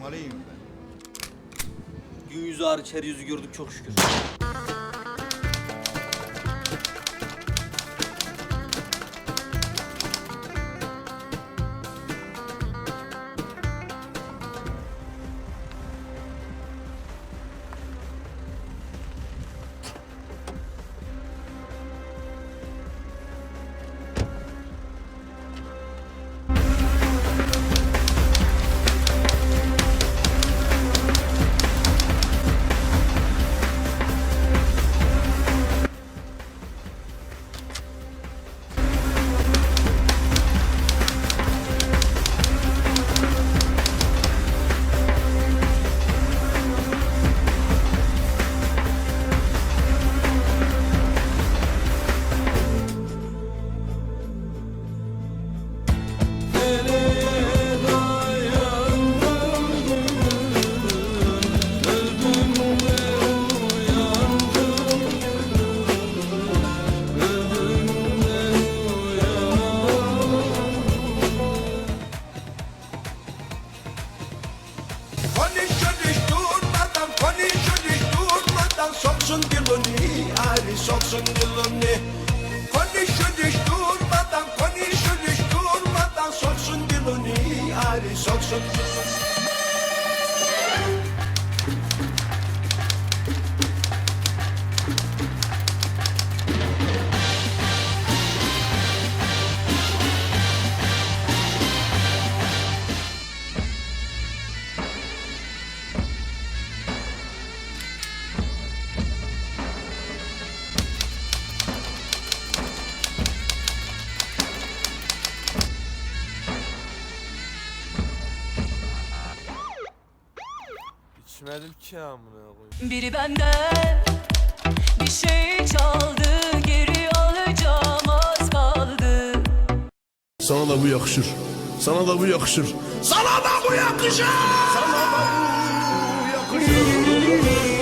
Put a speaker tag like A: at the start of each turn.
A: Maleyim ben.
B: Gün yüzü hariç her yüzü gördük çok şükür.
C: Durmadan Soksun dilini, ari soksun dilini. Konuşun hiç durmadan, konuşun hiç durmadan Soksun dilini, ari soksun
D: İçmedim ki amına koyayım.
E: Biri benden bir şey çaldı geri alacağım az kaldı.
F: Sana da bu yakışır. Sana da bu yakışır. Sana da bu yakışır. Sana da bu yakışır.